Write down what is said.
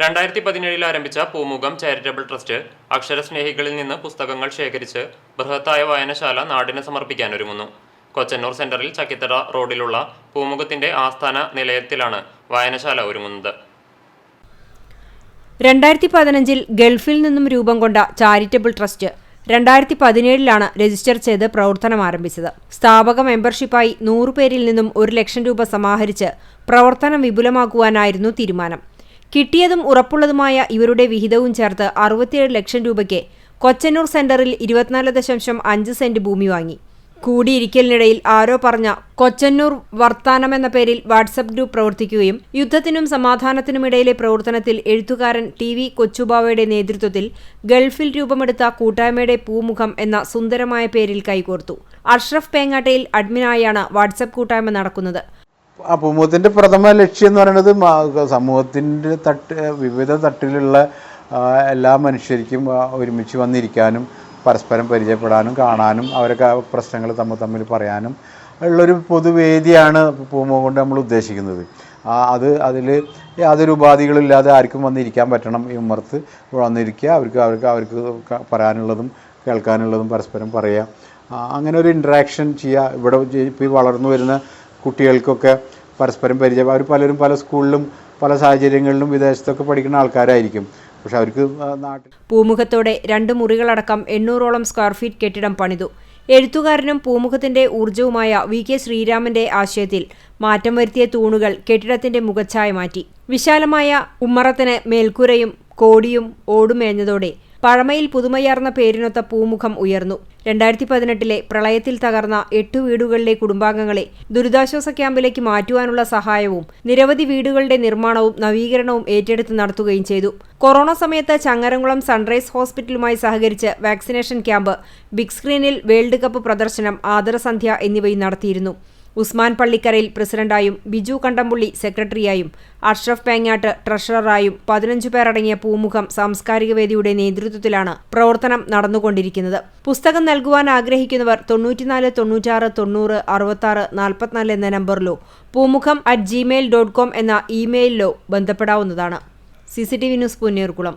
രണ്ടായിരത്തി പതിനേഴിൽ ആരംഭിച്ച പൂമുഖം ചാരിറ്റബിൾ ട്രസ്റ്റ് അക്ഷരസ്നേഹികളിൽ നിന്ന് പുസ്തകങ്ങൾ ശേഖരിച്ച് ബൃഹത്തായ വായനശാല നാടിന് സമർപ്പിക്കാനൊരുങ്ങുന്നു കൊച്ചന്നൂർ സെന്ററിൽ ചക്കിത്തറ റോഡിലുള്ള പൂമുഖത്തിന്റെ ആസ്ഥാന നിലയത്തിലാണ് വായനശാല ഒരുങ്ങുന്നത്. രണ്ടായിരത്തി പതിനഞ്ചിൽ ഗൾഫിൽ നിന്നും രൂപം കൊണ്ട ചാരിറ്റബിൾ ട്രസ്റ്റ് രണ്ടായിരത്തി പതിനേഴിലാണ് രജിസ്റ്റർ ചെയ്ത് പ്രവർത്തനം ആരംഭിച്ചത്. സ്ഥാപക മെമ്പർഷിപ്പായി നൂറുപേരിൽ നിന്നും ഒരു ലക്ഷം രൂപ സമാഹരിച്ച് പ്രവർത്തനം വിപുലമാക്കുവാനായിരുന്നു തീരുമാനം. കിട്ടിയതും ഉറപ്പുള്ളതുമായ ഇവരുടെ വിഹിതവും ചേർത്ത് അറുപത്തിയേഴ് ലക്ഷം രൂപയ്ക്ക് കൊച്ചന്നൂർ സെന്ററിൽ ഇരുപത്തിനാല് ദശാംശം അഞ്ച് സെന്റ് ഭൂമി വാങ്ങി. കൂടിയിരിക്കലിനിടയിൽ ആരോ പറഞ്ഞ കൊച്ചന്നൂർ വർത്താനം എന്ന പേരിൽ വാട്സപ്പ് ഗ്രൂപ്പ് പ്രവർത്തിക്കുകയും യുദ്ധത്തിനും സമാധാനത്തിനുമിടയിലെ പ്രവർത്തനത്തിൽ എഴുത്തുകാരൻ ടി വി കൊച്ചുബാവയുടെ നേതൃത്വത്തിൽ ഗൾഫിൽ രൂപമെടുത്ത കൂട്ടായ്മയുടെ പൂമുഖം എന്ന സുന്ദരമായ പേരിൽ കൈകോർത്തു. അഷ്റഫ് പേങ്ങാട്ടയിൽ അഡ്മിനായാണ് വാട്സപ്പ് കൂട്ടായ്മ നടക്കുന്നത്. ആ പൂമുഖത്തിന്റെ പ്രഥമ ലക്ഷ്യം എന്ന് പറയുന്നത് സമൂഹത്തിന്റെ തട്ട് വിവിധ തട്ടിലുള്ള എല്ലാ മനുഷ്യർക്കും ഒരുമിച്ച് വന്നിരിക്കാനും പരസ്പരം പരിചയപ്പെടാനും കാണാനും അവരൊക്കെ പ്രശ്നങ്ങൾ തമ്മിൽ തമ്മിൽ പറയാനും ഉള്ളൊരു പൊതുവേദിയാണ് പൂമുഖം കൊണ്ട് നമ്മൾ ഉദ്ദേശിക്കുന്നത്. അത് അതിൽ യാതൊരു ഉപാധികളില്ലാതെ ആർക്കും വന്നിരിക്കാൻ പറ്റണം ഈ ഉമ്മർത്ത്. വന്നിരിക്കുക അവർക്ക് അവർക്ക് അവർക്ക് പറയാനുള്ളതും കേൾക്കാനുള്ളതും പരസ്പരം പറയുക അങ്ങനെ ഒരു ഇൻട്രാക്ഷൻ ചെയ്യുക. ഇവിടെ ഇപ്പോൾ വളർന്നു വരുന്ന കുട്ടികൾക്കൊക്കെ പരസ്പരം പരിചയം അവർ പലരും പല സ്കൂളിലും പല സാഹചര്യങ്ങളിലും വിദേശത്തൊക്കെ പഠിക്കുന്ന ആൾക്കാരായിരിക്കും. പക്ഷെ അവർക്ക് നാട്ടിൽ പൂമുഖത്തോടെ രണ്ട് മുറികളടക്കം എണ്ണൂറോളം സ്ക്വയർ ഫീറ്റ് കെട്ടിടം പണിതു. എഴുത്തുകാരനും പൂമുഖത്തിന്റെ ഊർജവുമായ വി. കെ. ശ്രീരാമന്റെ ആശയത്തിൽ മാറ്റം വരുത്തിയ തൂണുകൾ കെട്ടിടത്തിന്റെ മുഖച്ഛായ മാറ്റി. വിശാലമായ ഉമ്മറത്തിന് മേൽക്കൂരയും കോടിയും ഓടുമേഞ്ഞതോടെ പഴമയിൽ പുതുമയാർന്ന പേരിനൊത്ത പൂമുഖം ഉയർന്നു. രണ്ടായിരത്തി പതിനെട്ടിലെ പ്രളയത്തിൽ തകർന്ന എട്ടു വീടുകളിലെ കുടുംബാംഗങ്ങളെ ദുരിതാശ്വാസ ക്യാമ്പിലേക്ക് മാറ്റുവാനുള്ള സഹായവും നിരവധി വീടുകളുടെ നിർമ്മാണവും നവീകരണവും ഏറ്റെടുത്ത് നടത്തുകയും ചെയ്തു. കൊറോണ സമയത്ത് ചങ്ങരംകുളം സൺറൈസ് ഹോസ്പിറ്റലുമായി സഹകരിച്ച് വാക്സിനേഷൻ ക്യാമ്പ് ബിഗ് സ്ക്രീനിൽ വേൾഡ് കപ്പ് പ്രദർശനം ആദരസന്ധ്യ എന്നിവയും നടത്തിയിരുന്നു. ഉസ്മാൻ പള്ളിക്കരയിൽ പ്രസിഡന്റായും ബിജു കണ്ടംപുള്ളി സെക്രട്ടറിയായും അഷ്റഫ് പേങ്ങാട്ട് ട്രഷററായും പതിനഞ്ചു പേരടങ്ങിയ പൂമുഖം സാംസ്കാരിക വേദിയുടെ നേതൃത്വത്തിലാണ് പ്രവർത്തനം നടന്നുകൊണ്ടിരിക്കുന്നത്. പുസ്തകം നൽകുവാൻ ആഗ്രഹിക്കുന്നവർ തൊണ്ണൂറ്റിനാല് തൊണ്ണൂറ്റാറ് തൊണ്ണൂറ് അറുപത്താറ് നാൽപ്പത്തിനാല് എന്ന നമ്പറിലോ പൂമുഖം അറ്റ് ജിമെയിൽ ഡോട്ട് കോം എന്ന ഇമെയിലിലോ ബന്ധപ്പെടാവുന്നതാണ്. C C T V news Punnerkulam.